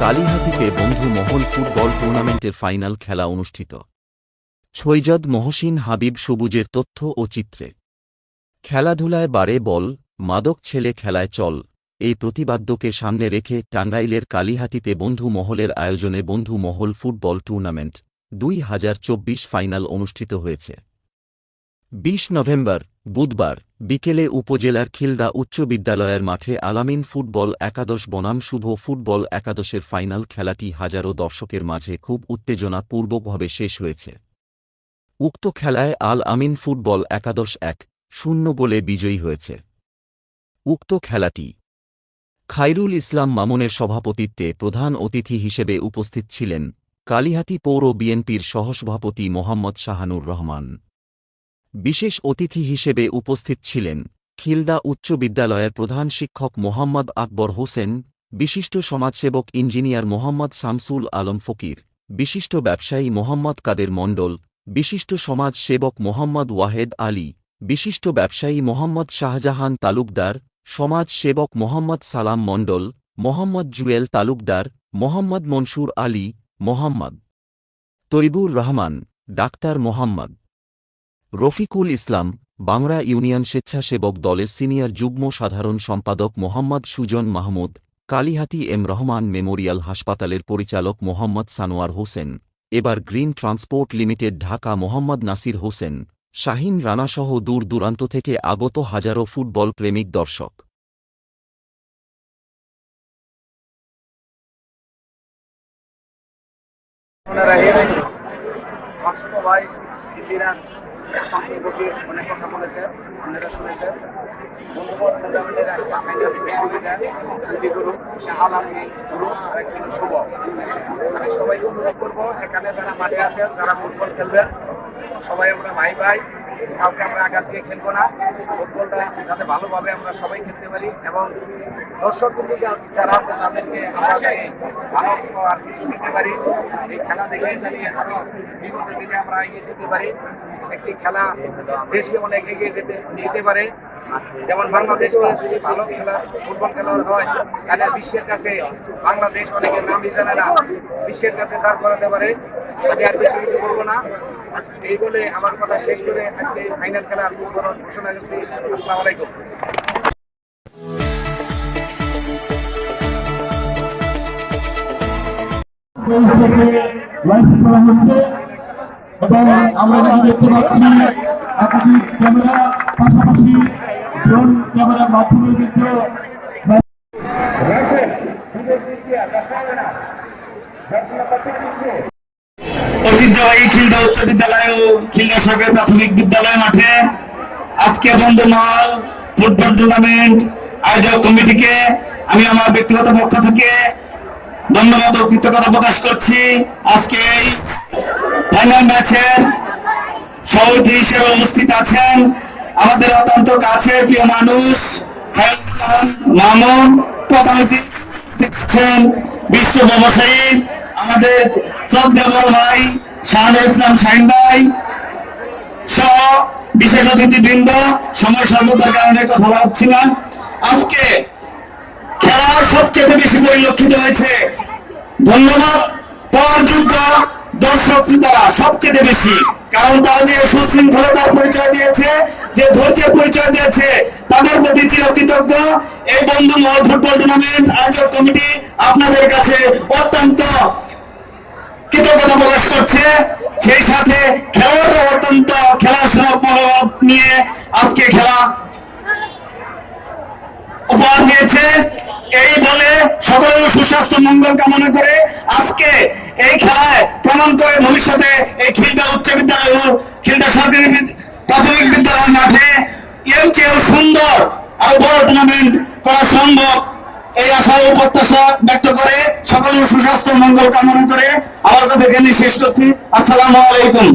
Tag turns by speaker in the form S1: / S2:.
S1: কালিহাতিতে বন্ধু মহল ফুটবল টুর্নামেন্টের ফাইনাল খেলা অনুষ্ঠিত। ছৈজদ মহসিন হাবিব সবুজের তথ্য ও চিত্রে। খেলাধুলায় বারে বল, মাদক ছেলে খেলায় চল, এই প্রতিবাদ্যকে সামনে রেখে টাঙ্গাইলের কালিহাতিতে বন্ধু মহলের আয়োজনে বন্ধু মহল ফুটবল টুর্নামেন্ট দুই হাজার চব্বিশ ফাইনাল অনুষ্ঠিত হয়েছে। বিশ নভেম্বর, বুধবার বিকেলে উপজেলার খিলদা উচ্চ বিদ্যালয়ের মাঠে আলামিন ফুটবল একাদশ বনাম শুভ ফুটবল একাদশের ফাইনাল খেলাটি হাজারো দর্শকের মাঝে খুব উত্তেজনাপূর্বকভাবে শেষ হয়েছে। উক্ত খেলায় আল আমিন ফুটবল একাদশ এক শূন্য গোলে বিজয়ী হয়েছে। উক্ত খেলাটি খাইরুল ইসলাম মামুনের সভাপতিত্বে প্রধান অতিথি হিসেবে উপস্থিত ছিলেন কালিহাতি পৌর বিএনপির সহসভাপতি মোহাম্মদ শাহানুর রহমান। বিশেষ অতিথি হিসেবে উপস্থিত ছিলেন খিলদা উচ্চ বিদ্যালয়ের প্রধান শিক্ষক মোহাম্মদ আকবর হোসেন, বিশিষ্ট সমাজসেবক ইঞ্জিনিয়ার মোহাম্মদ শামসুল আলম ফকির, বিশিষ্ট ব্যবসায়ী মোহাম্মদ কাদের মণ্ডল, বিশিষ্ট সমাজ সেবক মোহাম্মদ ওয়াহেদ আলী, বিশিষ্ট ব্যবসায়ী মোহাম্মদ শাহজাহান তালুকদার সমাজ সেবক মোহাম্মদ সালাম মণ্ডল, মোহাম্মদ জুয়েল তালুকদার, মোহাম্মদ মনসুর আলী, মোহাম্মদ তৈবুর রহমান, ডাক্তার মোহাম্মদ রফিকুল ইসলাম, বাংলা ইউনিয়ন স্বেচ্ছাসেবক দলের সিনিয়র যুগ্ম সাধারণ সম্পাদক মোহাম্মদ সুজন মাহমুদ, কালিহাতি এম রহমান মেমোরিয়াল হাসপাতালের পরিচালক মোহাম্মদ সানোয়ার হোসেন, এবার green transport limited Dhaka Mohammad Nasir Hossain, Shahin রানাসহ দূর দূরান্ত থেকে আগত হাজারো ফুটবল প্রেমিক দর্শক।
S2: ভাই শামসুল অনেক কথা বলেছেন আপনারা শুনেছেন বন্ধুবর টুর্নামেন্টের শুভ আমি সবাইকে অনুরোধ করব এখানে যারা মাঠে আছেন যারা ফুটবল খেলবেন সবাই আমরা ভাই ভাই কাউকে আমরা আঘাত দিয়ে খেলব না ফুটবলটা যাতে ভালোভাবে আমরা সবাই খেলতে পারি এবং দর্শক কিন্তু যারা আছে তাদেরকে আমরা ভালো আর কিছু দিতে পারি এই খেলা দেখে জানি আরও বিগত দিনে আমরা এগিয়ে যেতে পারি। একটি খেলা দেশকে অনেক এগিয়ে যেতে নিতে পারে। যেমন বাংলাদেশ যদি ভালো খেলা, ফুটবল খেলোয়াড় হয় তাহলে বিশ্বের কাছে বাংলাদেশ অনেকের নামই জানে না। বিশ্বের কাছে দাঁড় করাতে পারে। আমি আর বেশি কিছু বলব না। এই বলে আমার কথা শেষ করে আজকে ফাইনাল খেলার উদ্বোধন ঘোষণা করছি। আসসালামু আলাইকুম।
S3: লাইভ করা হচ্ছে। এবং আমরা এখানে দেখতে পাচ্ছি একাধিক ক্যামেরা, পাশাপাশি ড্রোন ক্যামেরার মাধ্যমে কিন্তু
S4: ঐতিহ্যবাহী খিলদা উচ্চ বিদ্যালয় ও খিলদা সরকারি প্রাথমিক বিদ্যালয় মাঠে আজকে বন্ধু মহল ফুটবল টুর্নামেন্ট আয়োজক কমিটিকে আমি আমার ব্যক্তিগত পক্ষ থেকে ধন্যবাদ ও কৃতজ্ঞতা প্রকাশ করছি। আজকে এই আছেন সভাপতি হিসেবে উপস্থিত আছেন, আমাদের অত্যন্ত কাছের প্রিয় মানুষ মামুন বিশ্ব ব্যবসায়ী আমাদের শ্রদ্ধা বড় ভাই শাহানুর ইসলাম শাহিন ভাই সহ বিশেষ অতিথিবৃন্দ, সময় স্বল্পতার কারণে কথা বলাচ্ছি না। আজকে খেলা সবচেয়ে বেশি পরিলক্ষিত হয়েছে। ধন্যবাদ, পাওয়ার যোগ্য দর্শক শ্রোতারা সবচেয়ে বেশি। কারণ তারা যে সুশৃঙ্খলতার পরিচয় দিয়েছে, যে ধৈর্যের পরিচয় দিয়েছে, তাদের প্রতি চিরকৃতজ্ঞ। এই বন্ধু মহল ফুটবল টুর্নামেন্ট আয়োজক কমিটি আপনাদের কাছে অত্যন্ত কৃতজ্ঞতা প্রকাশ করছে। সেই সাথে খেলোয়াড়রা অত্যন্ত খেলার সুলভ মনোভাব নিয়ে আজকে খেলা উপহার দিয়েছে। এই বলে সকলের সুস্বাস্থ্য, মঙ্গল কামনা করে আজকে এই খেলায় প্রমাণ করে ভবিষ্যতে এই খিলদা উচ্চ বিদ্যালয় খিলদা সরকারি প্রাথমিক বিদ্যালয় মাঠে এর চেয়েও সুন্দর আর বড় টুর্নামেন্ট করা সম্ভব। এই আশা ও প্রত্যাশা ব্যক্ত করে সকলের সুস্বাস্থ্য, মঙ্গল কামনা করে আমার কথা এখানে শেষ করছি। আসসালামু আলাইকুম।